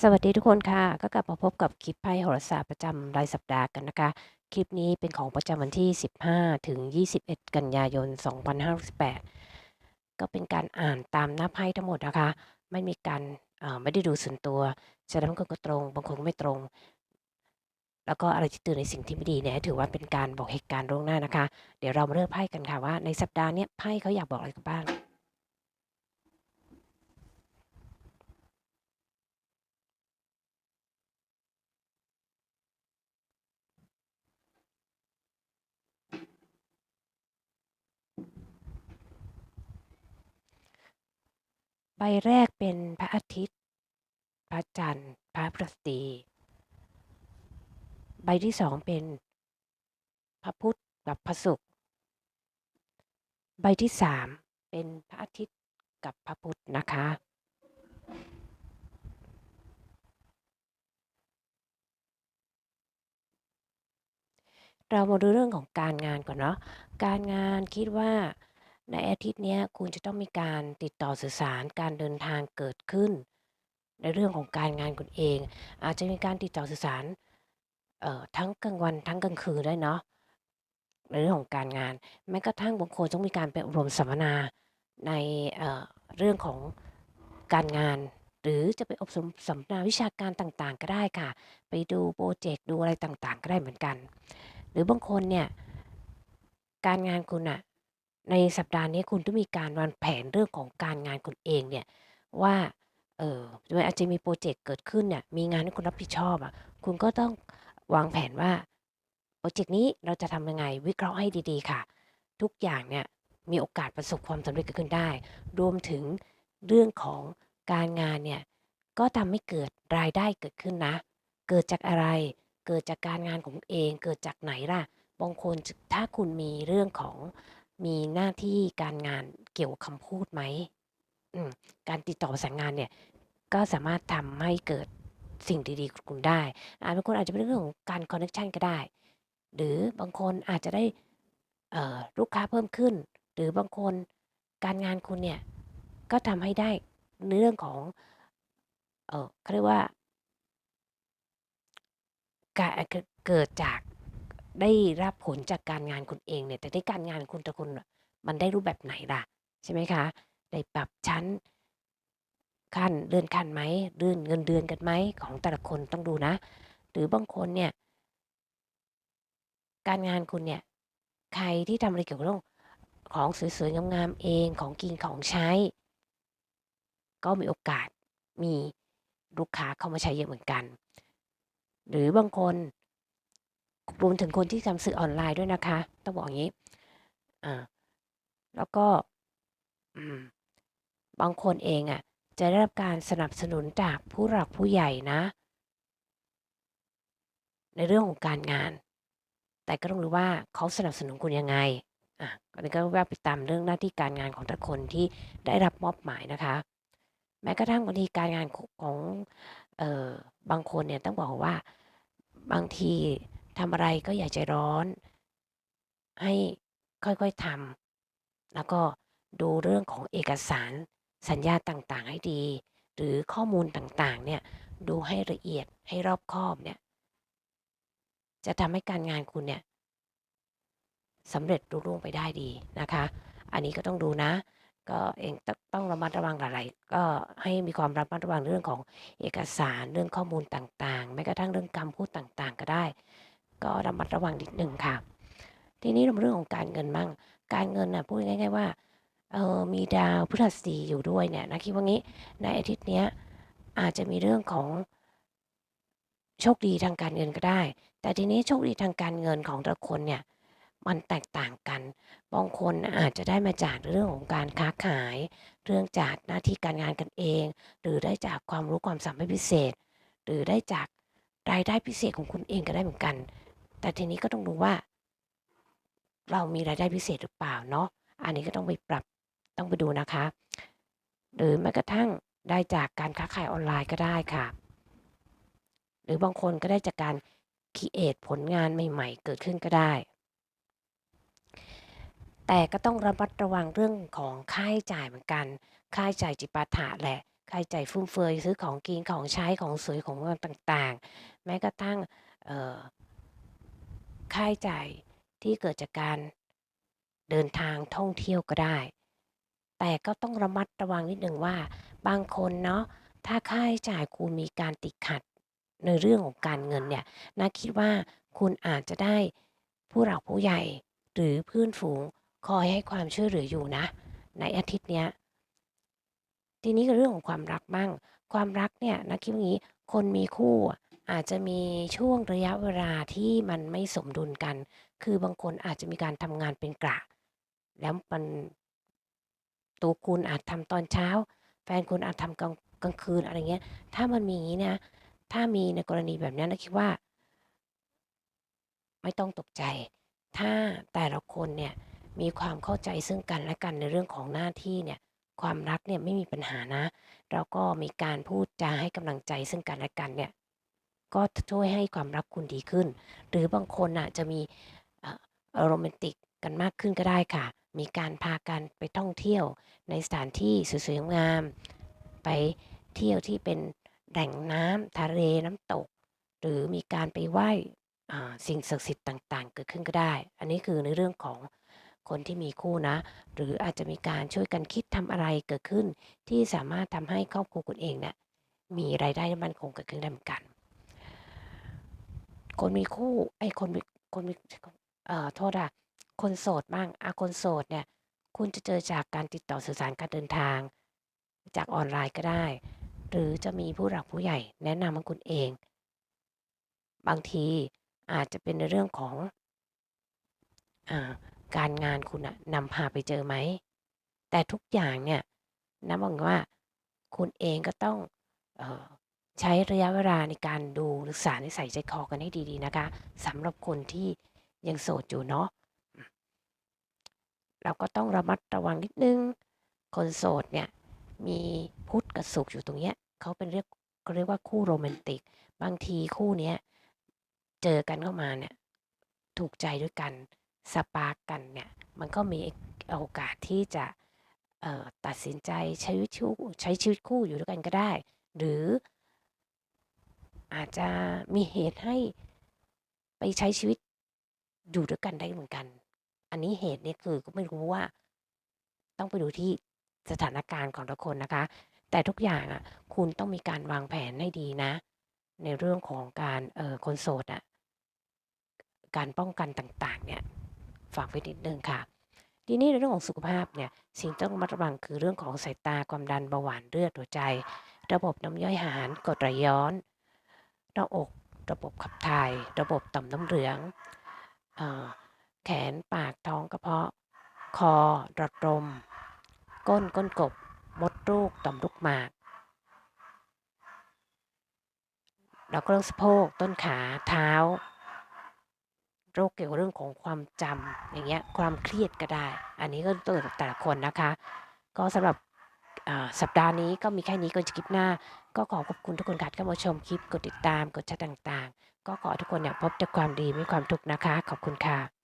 สวัสดีทุกคนค่ะ ก็กลับมาพบกับคลิปไพ่โหราศาสตร์ประจำรายสัปดาห์กันนะคะ คลิปนี้เป็นของประจำวันที่ 15 ถึง 21 กันยายน 2568 ก็เป็นการอ่านตามหน้าไพ่ทั้งหมดนะคะ ไม่มีการไม่ได้ดูส่วนตัวฉะนั้นบางคนก็ตรง บางคนก็ไม่ตรง แล้วก็อะไรที่เตือนในสิ่งที่ไม่ดีเนี่ยถือว่าเป็นการบอกเหตุการณ์ล่วงหน้านะคะ เดี๋ยวเรามาเริ่มไพ่กันค่ะว่าในสัปดาห์นี้ไพ่เขาอยากบอกอะไรกันบ้าง ใบแรกเป็นพระอาทิตย์ พระจันทร์ พระพฤหัสบดี ใบที่สองเป็นพระพุธกับพระศุกร์ ใบที่สามเป็นพระอาทิตย์กับพระพุธนะคะ เรามาดูเรื่องของการงานก่อนเนาะ การงานคิดว่า ในอาทิตย์นี้คุณจะต้องมีการติดต่อสื่อสารการเดินทางเกิดขึ้น ในเรื่องของการงานคุณเอง อาจจะมีการติดต่อสื่อสารเอ่อทั้งกลางวันทั้งกลางคืนได้เนาะในเรื่องของการงาน แม้กระทั่งบางคนต้องมีการไปอบรมสัมมนาในเอ่อเรื่องของการงาน หรือจะไปอบรมสัมมนาวิชาการต่างๆ ก็ได้ค่ะ ไปดูโปรเจกต์ดูอะไรต่างๆ ก็ได้เหมือนกัน หรือบางคนเนี่ยการงานคุณอะ ในสัปดาห์นี้คุณต้องมีการวางแผนเรื่องของการงานคุณเองเนี่ยว่า เออมันอาจจะมีโปรเจกต์เกิดขึ้นเนี่ย มีงานให้คุณรับผิดชอบอะคุณก็ต้องวางแผนว่าโปรเจกต์นี้เราจะทำยังไงวิเคราะห์ให้ดีๆค่ะ ทุกอย่างเนี่ยมีโอกาสประสบความสำเร็จเกิดขึ้นได้ รวมถึงเรื่องของการงานเนี่ยก็ทำให้เกิดรายได้เกิดขึ้นนะ เกิดจากอะไร เกิดจากการงานของคุณเอง เกิดจากไหนล่ะ บางคนถ้าคุณมีเรื่องของ มีหน้าที่การงานเกี่ยวคำพูดไหมมการติดต่อประสานงานเนี่ยก็สามารถทำให้เกิดสิ่งดีๆคุณได้อาบางคนอาจจะเป็นเรื่องของการคอนเนคชันก็ได้ หรือบางคนอาจจะได้ลูกค้าเพิ่มขึ้น หรือบางคนการงานคุณเนี่ยก็ทำให้ได้ในเรื่องของเออเขาเรียกว่าการเกิดจาก ได้รับผลจากการงานคุณเองเนี่ย แต่ที่การงานคุณแต่คุณมันได้รูปแบบไหนล่ะ ใช่ไหมคะ ได้ปรับชั้นขั้นเลื่อนขั้นไหมเลื่อนเงินเดือนกันไหมของแต่ละคนต้องดูนะ หรือบางคนเนี่ย การงานคุณเนี่ย ใครที่ทำอะไรเกี่ยวกับเรื่องของสวยๆงามๆเองของกินของใช้ ก็มีโอกาสมีลูกค้าเข้ามาใช้เยอะเหมือนกัน หรือบางคน รวมถึงคนที่ทำสื่อออนไลน์ด้วยนะคะ ต้องบอกอย่างนี้อ่าแล้วก็บางคนเองอะ่ะ จะได้รับการสนับสนุนจากผู้หลักผู้ใหญ่นะ ในเรื่องของการงาน แต่ก็ต้องรู้ว่าเขาสนับสนุนคุณยังไงอะอันนี้ก็ว่าไปตามเรื่องหน้าที่การงานของแต่คนที่ได้รับมอบหมายนะคะ แม้กระทั่งบางทีการงานของเอ่อบางคนเนี่ยต้องบอกว่าบางที ทำอะไรก็อย่าใจร้อน ให้ค่อยๆทำแล้วก็ดูเรื่องของเอกสารสัญญาต่างๆให้ดี หรือข้อมูลต่างๆเนี่ยดูให้ละเอียดให้รอบคอบเนี่ยจะทำให้การงานคุณเนี่ยสำเร็จรุ่งไปได้ดีนะคะ อันนี้ก็ต้องดูนะ ก็เองต้องต้องระมัดระวังหลายๆก็ให้มีความระมัดระวังเรื่องของเอกสารเรื่องข้อมูลต่างๆแม้กระทั่งเรื่องคำพูดต่างๆ ก็ได้ ก็ระมัดระวังนิดหนึ่งค่ะ ทีนี้เรื่องของการเงินมั่งการเงินน่ะพูดง่ายๆว่าเออมีดาวพฤหัสบดีอยู่ด้วยเนี่ยนะคิดว่างี้ในอาทิตย์นี้อาจจะมีเรื่องของโชคดีทางการเงินก็ได้ แต่ทีนี้โชคดีทางการเงินของแต่ละคนเนี่ยมันแตกต่างกัน บางคนอาจจะได้มาจากเรื่องของการค้าขาย เรื่องจากหน้าที่การงานกันเอง หรือได้จากความรู้ความสามารถพิเศษ หรือได้จากรายได้พิเศษของคุณเองก็ได้เหมือนกัน แต่ทีนี้ก็ต้องดูว่า เรามีรายได้พิเศษหรือเปล่าเนาะอันนี้ก็ต้องไปปรับต้องไปดูนะคะ หรือแม้กระทั่งได้จากการค้าขายออนไลน์ก็ได้ค่ะ หรือบางคนก็ได้จากการคิดเอทผลงานใหม่ ๆ เกิดขึ้นก็ได้ แต่ก็ต้องระมัดระวังเรื่องของค่าใช้จ่ายเหมือนกัน ค่าใช้จ่ายจิปาถะแหละ ค่าใช้จ่ายฟุ่มเฟือยซื้อของกินของใช้ของสวยของงามต่างๆ แม้กระทั่ง ค่าใช้จ่ายที่เกิดจากการเดินทางท่องเที่ยวก็ได้ แต่ก็ต้องระมัดระวังนิดหนึ่งว่า บางคนเนาะถ้าค่าใช้จ่ายคุณมีการติดขัดในเรื่องของการเงินเนี่ยน่าคิดว่าคุณอาจจะได้ผู้หลักผู้ใหญ่หรือเพื่อนฝูงคอยให้ความช่วยเหลืออยู่นะ ในอาทิตย์เนี้ยทีนี้ก็เรื่องของความรักบ้าง ความรักเนี่ยนะคิดว่างี้ คนมีคู่ อาจจะมีช่วงระยะเวลาที่มันไม่สมดุลกัน คือบางคนอาจจะมีการทำงานเป็นกะ แล้วมันตัวคุณอาจทำตอนเช้า แฟนคุณอาจทำกลางกลางคืนอะไรเงี้ย ถ้ามันมีอย่างงี้นี่ยถ้ามีในกรณีแบบนี้นะคิดว่า ไม่ต้องตกใจ ถ้าแต่ละคนเนี่ยมีความเข้าใจซึ่งกันและกันในเรื่องของหน้าที่เนี่ยความรักเนี่ยไม่มีปัญหานะ แล้วก็มีการพูดจาให้กำลังใจซึ่งกันและกันเนี่ย ก็ช่วยให้ความรักคุณดีขึ้น หรือบางคนน่ะจะมีอ่อโรแมนติกกันมากขึ้นก็ได้ค่ะ มีการพากันไปท่องเที่ยวในสถานที่สวยๆงาม ไปเที่ยวที่เป็นแหล่งน้ำทะเลน้ำตก หรือมีการไปไหว้สิ่งศักดิ์สิทธิ์ต่าง ๆ เกิดขึ้นก็ได้ อันนี้คือในเรื่องของคนที่มีคู่นะ หรืออาจจะมีการช่วยกันคิดทำอะไรเกิดขึ้น ที่สามารถทำให้ครอบครัวคุณเองเนี่ยมีรายได้ที่มั่นคงเกิดขึ้นได้เหมือนกัน คนมีคู่ไอ้คนมีคนมีเอ่อโทษอะคนโสดบ้างอาคนโสดเนี่ย คุณจะเจอจากการติดต่อสื่อสารการเดินทาง จากออนไลน์ก็ได้ หรือจะมีผู้หลักผู้ใหญ่แนะนำให้คุณเอง บางทีอาจจะเป็นในเรื่องของอการงานคุณน่ะนำพาไปเจอไหม แต่ทุกอย่างเนี่ยนะมองว่าคุณเองก็ต้องเออ ใช้ระยะเวลาในการดูศึกษาในิสัยใจคอกันให้ดีๆนะคะสำหรับคนที่ยังโสดอยู่เนาะเราก็ต้องระมัดระวังนิดนึง คนโสดเนี่ยมีพุทธกับศุกร์อยู่ตรงเนี้ยเขาเป็นเรียกเขาเรียกว่าคู่โรแมนติก บางทีคู่เนี้ยเจอกันเข้ามาเนี่ยถูกใจด้วยกันสปาร์กกันเนี่ยมันก็มีโอกาสที่จะตัดสินใจใช้ชีวิตใช้ชีวิตคู่อยู่ด้วยกันก็ได้ หรือ อาจจะมีเหตุให้ไปใช้ชีวิตอยู่ด้วยกันได้เหมือนกัน อันนี้เหตุเนี่ยคือก็ไม่รู้ว่า ต้องไปดูที่สถานการณ์ของทุกคนนะคะ แต่ทุกอย่างอะคุณต้องมีการวางแผนให้ดีนะ ในเรื่องของการเอ่อคนโสดอะการป้องกันต่างๆ เนี่ยฝากไว้นิดนึงค่ะ ทีนี้ในเรื่องของสุขภาพเนี่ย สิ่งต้องระมัดระวังคือเรื่องของสายตาความดันเบาหวานเลือดหัวใจ ระบบน้ำย่อยอาหารกรดไหลย้อน หน้าอก ระบบขับถ่าย ระบบต่อมน้ำเหลืองอแขนปากท้องกระเพาะ คอหลอดลม ก้นก้นกบ มดลูกต่อมลูกหมาก แล้วก็เรื่องสะโพกต้นขาเท้าโรคเกี่ยวกับเรื่องของความจำอย่างเงี้ยความเครียดก็ได้ อันนี้ก็ตัวแต่ละคนนะคะ ก็สำหรับสัปดาห์นี้ก็มีแค่นี้ก่อนจะคลิปหน้า ก็ขอขอบคุณทุกคนค่ะที่เข้ามาชมคลิป กดติดตาม กดแชร์ต่างๆ ก็ขอทุกคนเนี่ยพบแต่ความดีไม่ความทุกข์นะคะ ขอบคุณค่ะ